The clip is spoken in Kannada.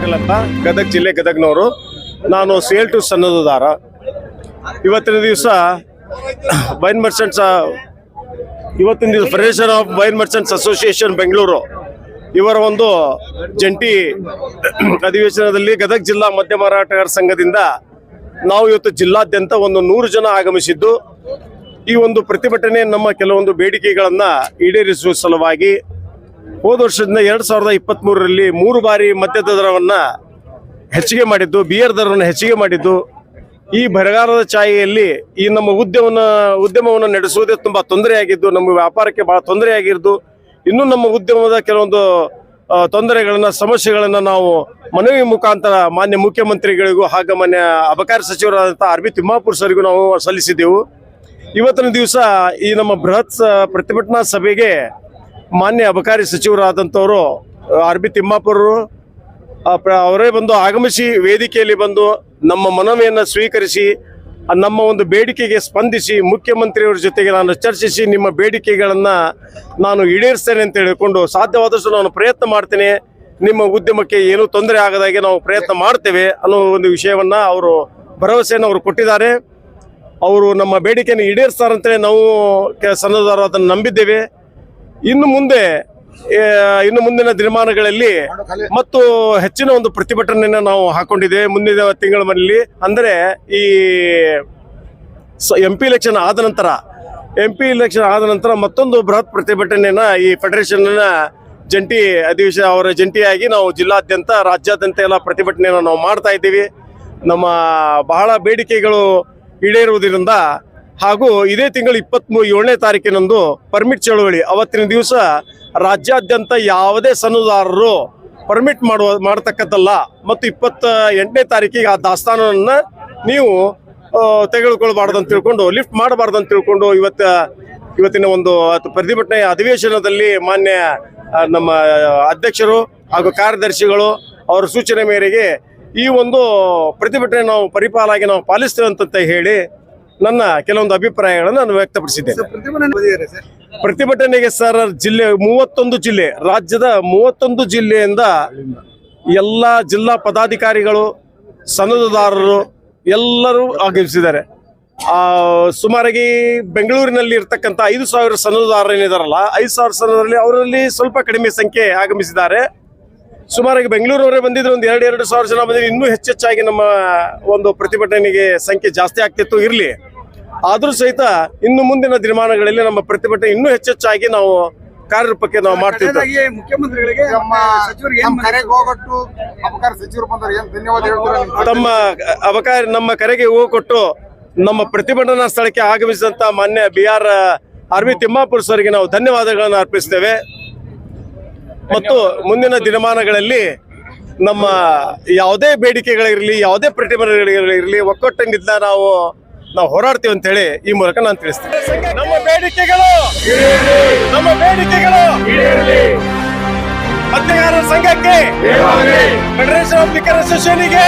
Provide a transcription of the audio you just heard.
ಅಂಕಲ್ ಅಂತ ಗದಗ ಜಿಲ್ಲೆ ಗದಗ್ನವರು. ನಾನು ಸೇಲ್ ಟು ಸನ್ನದುದಾರ ಇವತ್ತಿನ ದಿವಸ ವೈನ್ ಮರ್ಚೆಂಟ್ಸ್, ಇವತ್ತಿನ ದಿವಸ federation of wine merchants association Bengaluru ಇವರ ಒಂದು ಜಂಟಿ ಅಧಿವೇಶನದಲ್ಲಿ ಗದಗ ಜಿಲ್ಲಾ ಮದ್ಯ ಮಾರಾಟಗಾರ ಸಂಘದಿಂದ ನಾವು ಇವತ್ತು ಜಿಲ್ಲಾದ್ಯಂತ ಒಂದು ನೂರು ಜನ ಆಗಮಿಸಿದ್ದು. ಈ ಒಂದು ಪ್ರತಿಭಟನೆ ನಮ್ಮ ಕೆಲವೊಂದು ಬೇಡಿಕೆಗಳನ್ನು ಈಡೇರಿಸುವ ಸಲುವಾಗಿ ಹೋದ ವರ್ಷದಿಂದ ಎರಡ್ ಸಾವಿರದ ಇಪ್ಪತ್ತ್ ಮೂರರಲ್ಲಿ ಮೂರು ಬಾರಿ ಮದ್ಯದ ದರವನ್ನ ಹೆಚ್ಚಿಗೆ ಮಾಡಿದ್ದು ಬಿಯರ್ ದರವನ್ನು ಹೆಚ್ಚಿಗೆ ಮಾಡಿದ್ದು. ಈ ಬರಗಾಲದ ಛಾಯೆಯಲ್ಲಿ ಈ ನಮ್ಮ ಉದ್ಯಮವನ್ನು ಉದ್ಯಮವನ್ನು ನಡೆಸುವುದೇ ತುಂಬಾ ತೊಂದರೆಯಾಗಿದ್ದು, ನಮ್ಮ ವ್ಯಾಪಾರಕ್ಕೆ ಬಹಳ ತೊಂದರೆಯಾಗಿದ್ದು ಇನ್ನೂ ನಮ್ಮ ಉದ್ಯಮದ ಕೆಲವೊಂದು ತೊಂದರೆಗಳನ್ನು, ಸಮಸ್ಯೆಗಳನ್ನು ನಾವು ಮನವಿ ಮುಖಾಂತರ ಮಾನ್ಯ ಮುಖ್ಯಮಂತ್ರಿಗಳಿಗೂ ಹಾಗೂ ಮಾನ್ಯ ಅಬಕಾರಿ ಸಚಿವರಾದಂಥ ಆರ್ ಬಿ ತಿಮ್ಮಾಪುರ್ ಸರ್ಗೂ ನಾವು ಸಲ್ಲಿಸಿದ್ದೆವು. ಇವತ್ತಿನ ದಿವಸ ಈ ನಮ್ಮ ಬೃಹತ್ ಪ್ರತಿಭಟನಾ ಸಭೆಗೆ ಮಾನ್ಯ ಅಬಕಾರಿ ಸಚಿವರಾದಂಥವರು ಆರ್ ಬಿ ತಿಮ್ಮಾಪುರರು ಅವರೇ ಬಂದು ಆಗಮಿಸಿ ವೇದಿಕೆಯಲ್ಲಿ ಬಂದು ನಮ್ಮ ಮನವಿಯನ್ನು ಸ್ವೀಕರಿಸಿ ನಮ್ಮ ಒಂದು ಬೇಡಿಕೆಗೆ ಸ್ಪಂದಿಸಿ ಮುಖ್ಯಮಂತ್ರಿಯವರ ಜೊತೆಗೆ ನಾನು ಚರ್ಚಿಸಿ ನಿಮ್ಮ ಬೇಡಿಕೆಗಳನ್ನು ನಾನು ಈಡೇರಿಸ್ತೇನೆ ಅಂತ ಹೇಳಿಕೊಂಡು ಸಾಧ್ಯವಾದಷ್ಟು ನಾನು ಪ್ರಯತ್ನ ಮಾಡ್ತೇನೆ. ನಿಮ್ಮ ಉದ್ಯಮಕ್ಕೆ ಏನೂ ತೊಂದರೆ ಆಗದಾಗೆ ನಾವು ಪ್ರಯತ್ನ ಮಾಡ್ತೇವೆ ಅನ್ನೋ ಒಂದು ವಿಷಯವನ್ನು ಅವರು ಭರವಸೆಯನ್ನು ಅವರು ಕೊಟ್ಟಿದ್ದಾರೆ. ಅವರು ನಮ್ಮ ಬೇಡಿಕೆಯನ್ನು ಈಡೇರಿಸ್ತಾರಂತೇಳಿ ನಾವು ಕೆ- ಅದನ್ನು ನಂಬಿದ್ದೇವೆ. ಇನ್ನು ಮುಂದೆ ಇನ್ನು ಮುಂದಿನ ದಿನಮಾನಗಳಲ್ಲಿ ಮತ್ತು ಹೆಚ್ಚಿನ ಒಂದು ಪ್ರತಿಭಟನೆಯನ್ನು ನಾವು ಹಾಕೊಂಡಿದ್ದೇವೆ ಮುಂದಿನ ತಿಂಗಳ ಮನೆಯಲ್ಲಿ. ಅಂದರೆ ಈ ಎಂ ಪಿ ಇಲೆಕ್ಷನ್ ಆದ ನಂತರ ಎಂ ಪಿ ಇಲೆಕ್ಷನ್ ಆದ ನಂತರ ಮತ್ತೊಂದು ಬೃಹತ್ ಪ್ರತಿಭಟನೆಯನ್ನು ಈ ಫೆಡರೇಷನ್ನ ಜಂಟಿ ಅಧಿವೇಶನ ಅವರ ಜಂಟಿಯಾಗಿ ನಾವು ಜಿಲ್ಲಾದ್ಯಂತ ರಾಜ್ಯಾದ್ಯಂತ ಎಲ್ಲ ಪ್ರತಿಭಟನೆಯನ್ನು ನಾವು ಮಾಡ್ತಾ ಇದ್ದೀವಿ. ನಮ್ಮ ಬಹಳ ಬೇಡಿಕೆಗಳು ಈಡೇರುವುದರಿಂದ ಹಾಗೂ ಇದೇ ತಿಂಗಳು ಇಪ್ಪತ್ತ್ ಏಳನೇ ತಾರೀಕಿನಂದು ಪರ್ಮಿಟ್ ಚಳವಳಿ. ಅವತ್ತಿನ ದಿವಸ ರಾಜ್ಯಾದ್ಯಂತ ಯಾವುದೇ ಸನ್ನುದಾರರು ಪರ್ಮಿಟ್ ಮಾಡುವ, ಮಾಡತಕ್ಕದ್ದಲ್ಲ. ಮತ್ತು ಇಪ್ಪತ್ತ ಎಂಟನೇ ತಾರೀಕಿಗೆ ಆ ದಾಸ್ತಾನನ್ನ ನೀವು ತೆಗೆದುಕೊಳ್ಬಾರ್ದು ಅಂತ ತಿಳ್ಕೊಂಡು ಲಿಫ್ಟ್ ಮಾಡಬಾರ್ದು ಅಂತ ತಿಳ್ಕೊಂಡು ಇವತ್ತ, ಇವತ್ತಿನ ಒಂದು ಪ್ರತಿಭಟನೆ ಅಧಿವೇಶನದಲ್ಲಿ ಮಾನ್ಯ ನಮ್ಮ ಅಧ್ಯಕ್ಷರು ಹಾಗೂ ಕಾರ್ಯದರ್ಶಿಗಳು ಅವರ ಸೂಚನೆ ಮೇರೆಗೆ ಈ ಒಂದು ಪ್ರತಿಭಟನೆ ನಾವು ಪರಿಪಾಲಾಗಿ ನಾವು ಪಾಲಿಸ್ತೇವೆ ಅಂತ ಹೇಳಿ ನನ್ನ ಕೆಲವೊಂದು ಅಭಿಪ್ರಾಯಗಳನ್ನು ನಾನು ವ್ಯಕ್ತಪಡಿಸಿದ್ದೇನೆ. ಪ್ರತಿಭಟನೆಗೆ ಸರ್ ಜಿಲ್ಲೆ ಮೂವತ್ತೊಂದು ಜಿಲ್ಲೆ ರಾಜ್ಯದ ಮೂವತ್ತೊಂದು ಜಿಲ್ಲೆಯಿಂದ ಎಲ್ಲ ಜಿಲ್ಲಾ ಪದಾಧಿಕಾರಿಗಳು ಸನ್ನದುದಾರರು ಎಲ್ಲರೂ ಆಗಮಿಸಿದ್ದಾರೆ. ಆ, ಸುಮಾರಾಗಿ ಬೆಂಗಳೂರಿನಲ್ಲಿ ಇರ್ತಕ್ಕಂಥ ಐದು ಸಾವಿರ ಸನ್ನದುದಾರರು ಏನಿದಾರಲ್ಲ ಐದು ಸಾವಿರ ಸನದಲ್ಲಿ ಅವರಲ್ಲಿ ಸ್ವಲ್ಪ ಕಡಿಮೆ ಸಂಖ್ಯೆ ಆಗಮಿಸಿದ್ದಾರೆ. ಸುಮಾರಾಗಿ ಬೆಂಗಳೂರವರೇ ಬಂದಿದ್ರು ಒಂದು ಎರಡು ಎರಡು ಸಾವಿರ ಜನ ಬಂದಿದ್ರು. ಇನ್ನೂ ಹೆಚ್ಚೆಚ್ಚಾಗಿ ನಮ್ಮ ಒಂದು ಪ್ರತಿಭಟನೆಗೆ ಸಂಖ್ಯೆ ಜಾಸ್ತಿ ಆಗ್ತಿತ್ತು ಇರಲಿ. ಆದರೂ ಸಹಿತ ಇನ್ನು ಮುಂದಿನ ದಿನಮಾನಗಳಲ್ಲಿ ನಮ್ಮ ಪ್ರತಿಭಟನೆ ಇನ್ನೂ ಹೆಚ್ಚೆಚ್ಚಾಗಿ ನಾವು ಕಾರ್ಯರೂಪಕ್ಕೆ ನಾವು ಮಾಡ್ತಿದ್ದೇವೆ ಕಡೆದಾಗಿ ಮುಖ್ಯಮಂತ್ರಿಗಳಿಗೆ ನಮ್ಮ ಸಚಿವರಿಗೆ ಏನ್ ನಮ್ಮ ಕರೆಗೆ ಹೋಗಟ್ಟು ಅಪಕಾರ ಸಚಿವರು ಬಂದ್ರೆ ಧನ್ಯವಾದ ಹೇಳ್ತೀರಾ ತಮ್ಮ ಅವಕಾಶ ನಮ್ಮ ಕರೆಗೆ ಹೂವು ಕೊಟ್ಟು ನಮ್ಮ ಪ್ರತಿಭಟನಾ ಸ್ಥಳಕ್ಕೆ ಆಗಮಿಸಿದಂತ ಮಾನ್ಯ B R R V Timmapur ಸರ್ಗೆ ನಾವು ಧನ್ಯವಾದಗಳನ್ನು ಅರ್ಪಿಸ್ತೇವೆ. ಮತ್ತು ಮುಂದಿನ ದಿನಮಾನಗಳಲ್ಲಿ ನಮ್ಮ ಯಾವುದೇ ಬೇಡಿಕೆಗಳಿರಲಿ ಯಾವುದೇ ಪ್ರತಿಭಟನೆಗಳಿರಲಿ ಒಕ್ಕಟ್ಟಿನಿಂದ ನಾವು ನಾವು ಹೋರಾಡ್ತೀವಿ ಅಂತ ಹೇಳಿ ಈ ಮೂಲಕ ನಾನು ತಿಳಿಸ್ತೀನಿ. ನಮ್ಮ ಬೇಡಿಕೆಗಳು ನಮ್ಮ ಬೇಡಿಕೆಗಳು ಮತ್ತೆಗಾರರ ಸಂಘಕ್ಕೆ ಫೆಡರೇಷನ್ ಆಫ್ ಲಿಕ್ಕರ್ ಅಸೋಸಿಯೇಷನ್ಗೆ